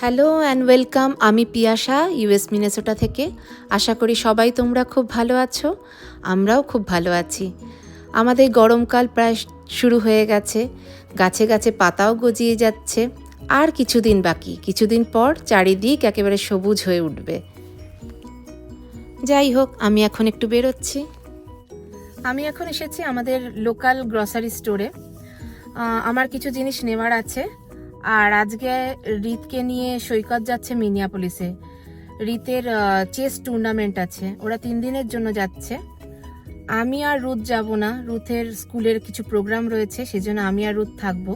Hello and welcome, আমি Piyasa US Minnesota থেকে। আশা করি সবাই তোমরা খুব ভালো আছো, আমরাও খুব ভালো আছি। আমাদের গরমকাল প্রায় শুরু হয়ে গেছে, গাছে গাছে পাতাও গজিয়ে যাচ্ছে, আর কিছুদিন বাকি, কিছুদিন পর চারিদিক একেবারে সবুজ হয়ে উঠবে। যাই হোক, আমি এখন একটু বেরোচ্ছি। আমি এখন এসেছি আমাদের লোকাল গ্রসারি স্টোরে। আমার কিছু জিনিস নেওয়ার আছে। আর আজকে রিতকে নিয়ে সৈকত যাচ্ছে মিনিয়াপলিসে। রিতের চেস টুর্নামেন্ট আছে। ওরা তিন দিনের জন্য যাচ্ছে। আমি আর রুথ যাব না। রুথের স্কুলের কিছু প্রোগ্রাম রয়েছে, সেজন্য আমি আর রুথ থাকব।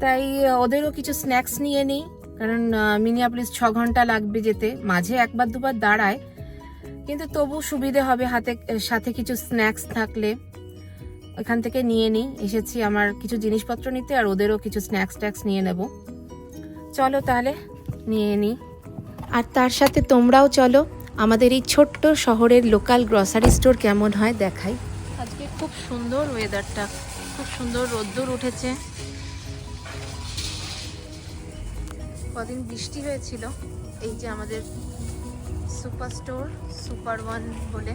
তাই ওদেরও কিছু স্ন্যাক্স নিয়ে নিই। কারণ মিনিয়াপলিস ছ ঘণ্টা লাগবে যেতে। মাঝে একবার দুবার দাঁড়ায়। কিন্তু তবু সুবিধে হবে হাতে, সাথে কিছু স্ন্যাক্স থাকলে। ওখান থেকে নিয়ে নিই। এসেছি আমার কিছু জিনিসপত্র নিতে আর ওদেরও কিছু স্ন্যাক্স ট্যাক্স নিয়ে নেব। চলো তাহলে নিয়ে নিই। আর তার সাথে তোমরাও চলো আমাদের এই ছোট্ট শহরের লোকাল গ্রসারি স্টোর কেমন হয় দেখাই। আজকে খুব সুন্দর ওয়েদারটা খুব সুন্দর রোদ্দুর উঠেছে। কদিন বৃষ্টি হয়েছিল এই যে আমাদের সুপার স্টোর সুপার ওয়ান বলে।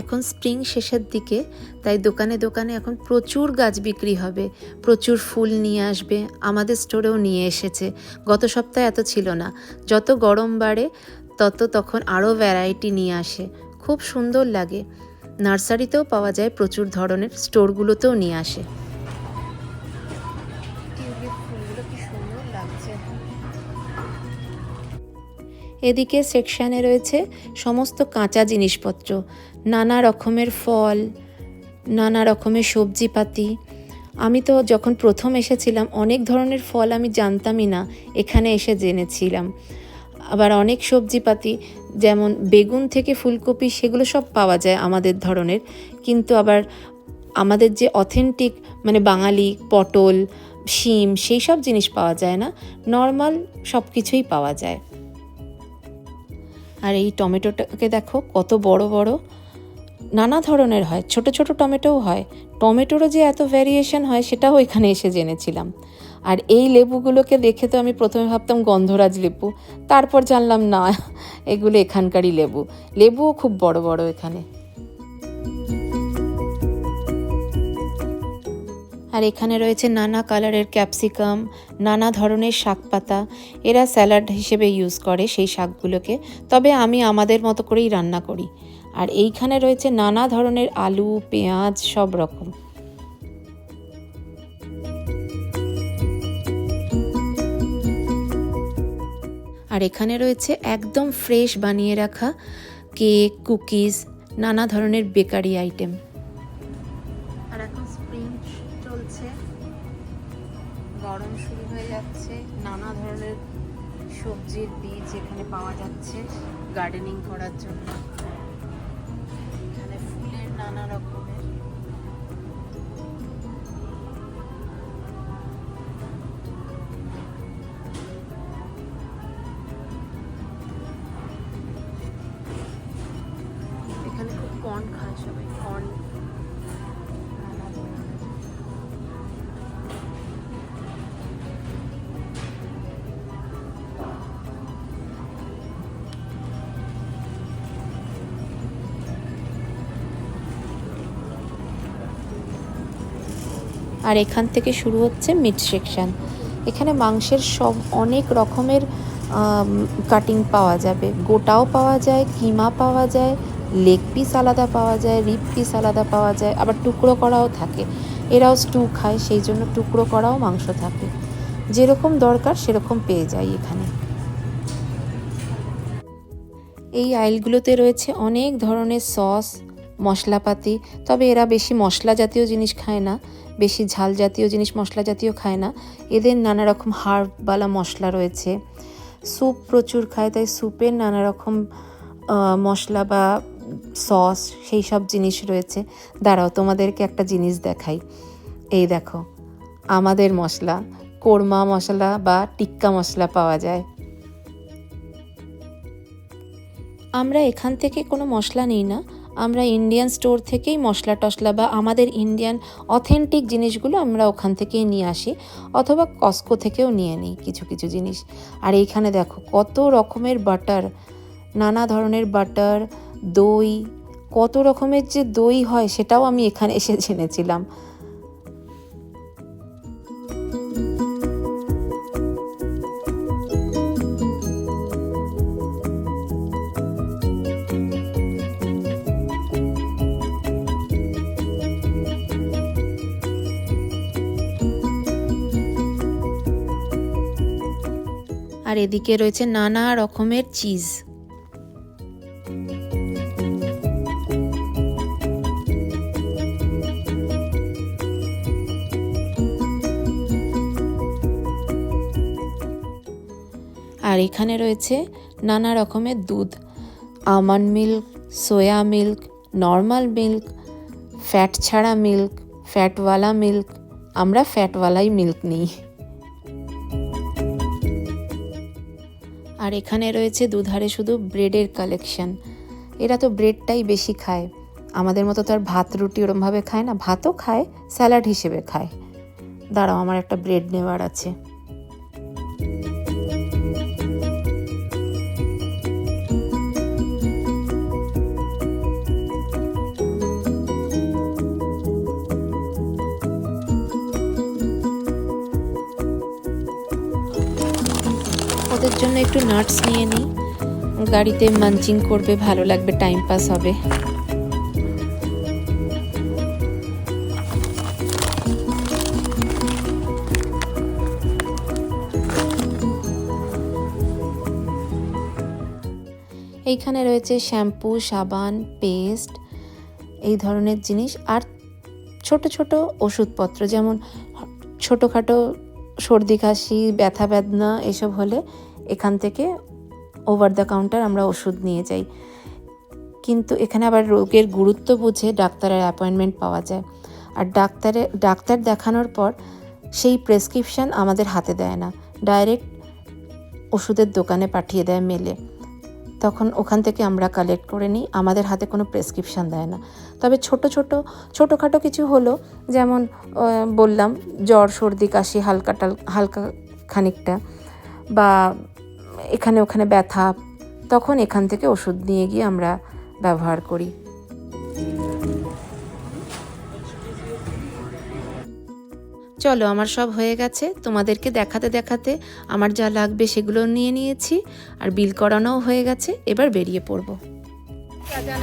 এখন স্প্রিং শেষের দিকে, তাই দোকানে দোকানে এখন প্রচুর গাছ বিক্রি হবে, প্রচুর ফুল নিয়ে আসবে, আমাদের স্টোরেও নিয়ে এসেছে। গত সপ্তাহে এত ছিল না, যত গরম বাড়ে, তত তখন আরও ভ্যারাইটি নিয়ে আসে, খুব সুন্দর লাগে। নার্সারিতেও পাওয়া যায় প্রচুর ধরনের, স্টোরগুলোতেও নিয়ে আসে। এদিকে সেকশানে রয়েছে সমস্ত কাঁচা জিনিসপত্র নানা রকমের ফল, নানা রকমের সবজিপাতি। আমি তো যখন প্রথম এসেছিলাম, অনেক ধরনের ফল আমি জানতামই না, এখানে এসে জেনেছিলাম। আবার অনেক সবজিপাতি, যেমন বেগুন থেকে ফুলকপি, সেগুলো সব পাওয়া যায় আমাদের ধরনের। কিন্তু আবার আমাদের যে অথেন্টিক মানে বাঙালি, পটল, শিম, সেই সব জিনিস পাওয়া যায় না নর্মাল সব কিছুই পাওয়া যায়। আর এই টমেটোটাকে দেখো, কত বড় বড়। নানা ধরনের হয়, ছোট ছোট টমেটোও হয়। টমেটোরও যে এত ভ্যারিয়েশন হয়, সেটাও এখানে এসে জেনেছিলাম। আর এই লেবুগুলোকে দেখে তো আমি প্রথমে ভাবতাম গন্ধরাজ লেবু, তারপর জানলাম না, এগুলো এখানকারই লেবু। লেবুও খুব বড় বড় এখানে। আর এখানে রয়েছে নানা কালারের ক্যাপসিকাম, নানা ধরনের শাক পাতা। এরা স্যালাড হিসেবে ইউজ করে সেই শাকগুলোকে। তবে আমি আমাদের মতো করেই রান্না করি। আর এইখানে রয়েছে নানা ধরনের আলু, পেঁয়াজ, সব রকম। আর এখানে রয়েছে একদম ফ্রেশ বানিয়ে রাখা কেক, কুকিজ, নানা ধরনের বেকারি আইটেম। আর এখন স্প্রিং চলছে। গরম শুরু হয়ে যাচ্ছে। নানা ধরনের সবজির বীজ এখানে পাওয়া যাচ্ছে গার্ডেনিং করার জন্য। নানা রকমের আর এখান থেকে শুরু হচ্ছে মিট সেকশন এখানে মাংসের সব অনেক রকমের কাটিং পাওয়া যাবে। গোটাও পাওয়া যায়, কিমা পাওয়া যায় লেগ পিস আলাদা পাওয়া যায় রিপ পিস আলাদা পাওয়া যায়, আবার টুকরো করাও থাকে। এরাও স্টু খায়, সেই জন্য টুকরো করাও মাংস থাকে। যেরকম দরকার সেরকম পেয়ে যাই এখানে। এই আইলগুলোতে রয়েছে অনেক ধরনের সস মশলাপাতি, তবে এরা বেশি মশলা জাতীয় জিনিস খায় না, বেশি ঝাল জাতীয় জিনিস মশলা জাতীয় খায় না। এদের নানা রকম হার্বওয়ালা মশলা রয়েছে। স্যুপ প্রচুর খায়, তাই স্যুপের নানা রকম মশলা বা সস সেই সব জিনিস রয়েছে। দাঁড়াও, তোমাদেরকে একটা জিনিস দেখাই। এই দেখো, আমাদের মশলা, কোরমা মশলা বা টিক্কা মশলা পাওয়া যায়। আমরা এখান থেকে কোনো মশলা নিই না আমরা ইন্ডিয়ান স্টোর থেকেই মশলা টশলা বা আমাদের ইন্ডিয়ান অথেন্টিক জিনিসগুলো আমরা ওখান থেকেই নিয়ে আসি, অথবা কস্কো থেকেও নিয়ে নিই কিছু কিছু জিনিস। আর এইখানে দেখো কত রকমের বাটার নানা ধরনের বাটার দই, কত রকমের যে দই হয় সেটাও আমি এখানে এসে জেনেছিলাম। আর এদিকে রয়েছে নানা রকমের চিজ। আর এখানে রয়েছে নানা রকমের দুধ। Almond milk, soya milk, normal milk, fat ছাড়া মিল্ক, ফ্যাটওয়ালা মিল্ক। আমরা ফ্যাটওয়ালাই মিল্ক নিই। আর এখানে রয়েছে দুধারে শুধু ব্রেডের কালেকশন এরা তো ব্রেডটাই বেশি খায়। আমাদের মতো তো আর ভাত, রুটি ওরমভাবে খায় না। ভাতও খায় স্যালাড হিসেবে খায়। দাঁড়াও, আমার একটা ব্রেড নেওয়ার আছে। জন্য একটু নাটস নিয়ে নিই। গাড়িতে মাঞ্চিং করবে, ভালো লাগবে টাইম পাস হবে। এইখানে রয়েছে শ্যাম্পু, সাবান, পেস্ট, এই ধরনের জিনিস। আর ছোট ছোট ওষুধপত্র, যেমন ছোটোখাটো সর্দি, কাশি, ব্যথা, বেদনা, এসব হলে এখান থেকে ওভার দ্য কাউন্টার আমরা ওষুধ নিয়ে যাই। কিন্তু এখানে আবার রোগের গুরুত্ব বুঝে ডাক্তারের অ্যাপয়েন্টমেন্ট পাওয়া যায়। আর ডাক্তারে, ডাক্তার দেখানোর পর সেই প্রেসক্রিপশান আমাদের হাতে দেয় না। ডাইরেক্ট ওষুধের দোকানে পাঠিয়ে দেয় মেলে তখন ওখান থেকে আমরা কালেক্ট করে নিই। আমাদের হাতে কোনো প্রেসক্রিপশান দেয় না। তবে ছোট ছোট, ছোটোখাটো কিছু হলো, যেমন বললাম, জ্বর, সর্দি, কাশি হালকা টাল হালকা খানিকটা বা এখানে ওখানে ব্যথা তখন এখান থেকে ওষুধ নিয়ে গিয়ে আমরা ব্যবহার করি। চলো আমার সব হয়ে গেছে। তোমাদেরকে দেখাতে দেখাতে আমার যা লাগবে সেগুলো নিয়ে নিয়েছি আর বিল করানোও হয়ে গেছে। এবার বেরিয়ে পড়ব।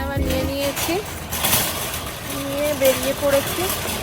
আমার নিয়ে নিয়েছি। নিয়ে বেরিয়ে পড়েছি।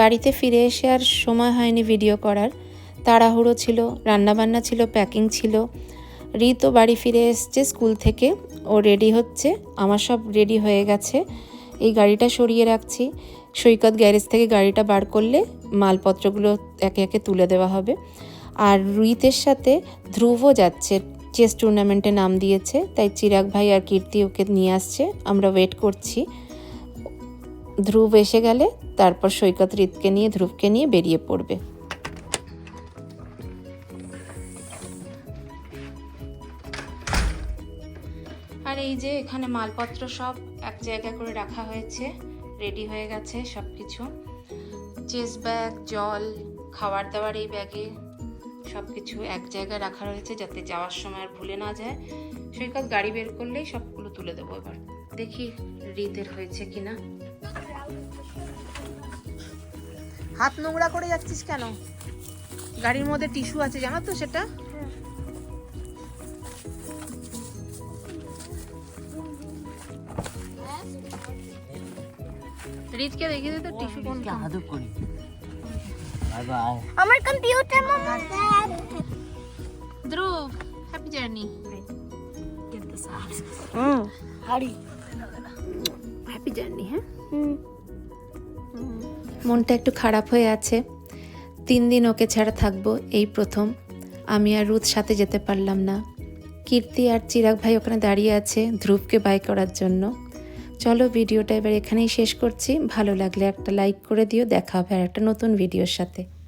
বাড়িতে ফিরে এসে আর সময় হয়নি ভিডিও করার। তাড়াহুড়ো ছিল, রান্নাবান্না ছিল, প্যাকিং ছিল। রিতও বাড়ি ফিরে এসছে স্কুল থেকে। ও রেডি হচ্ছে, আমার সব রেডি হয়ে গেছে। এই গাড়িটা সরিয়ে রাখছি। সৈকত গ্যারেজ থেকে গাড়িটা বার করলে মালপত্রগুলো একে একে তুলে দেওয়া হবে। আর রুইতের সাথে ধ্রুবও যাচ্ছে, চেস টুর্নামেন্টে নাম দিয়েছে, তাই চিরাগ ভাই আর কীর্তি ওকে নিয়ে আসছে। আমরা ওয়েট করছি। ধ্রুব এসে গেলে, তারপর সৈকত রিতকে নিয়ে, ধ্রুবকে নিয়ে বেরিয়ে পড়বে। আর এই যে এখানে মালপত্র সব এক জায়গা করে রাখা হয়েছে রেডি হয়ে গেছে সব কিছু চেস ব্যাগ জল খাবার দাবার এই ব্যাগে সব কিছু এক জায়গায় রাখা রয়েছে যাতে যাওয়ার সময় আর ভুলে না যায়। সৈকত গাড়ি বের করলেই সবগুলো তুলে দেবো এবার। দেখি রিতের হয়েছে কিনা। হাত নোংরা করে যাচ্ছিস কেন? গাড়ির মধ্যে টিস্যু আছে জানো তো সেটা? রিতকে দেখিয়ে দে তো টিস্যু কোন আদব করি। Bye bye. আমার কম্পিউটার মামা। ধ্রুব হ্যাপি জার্নি হুম। হাড়ি। হ্যাপি জার্নি হ্যাঁ? মনটা একটু খারাপ হয়ে আছে। তিন দিন ওকে ছাড়া থাকব, এই প্রথম। আমি আর রুথ সাথে যেতে পারলাম না। কীর্তি আর চিরাগ ভাই ওখানে দাঁড়িয়ে আছে ধ্রুবকে বাই করার জন্য। চলো ভিডিওটা এবার এখানেই শেষ করছি। ভালো লাগলে একটা লাইক করে দিও, দেখা হবে আর একটা নতুন ভিডিওর সাথে।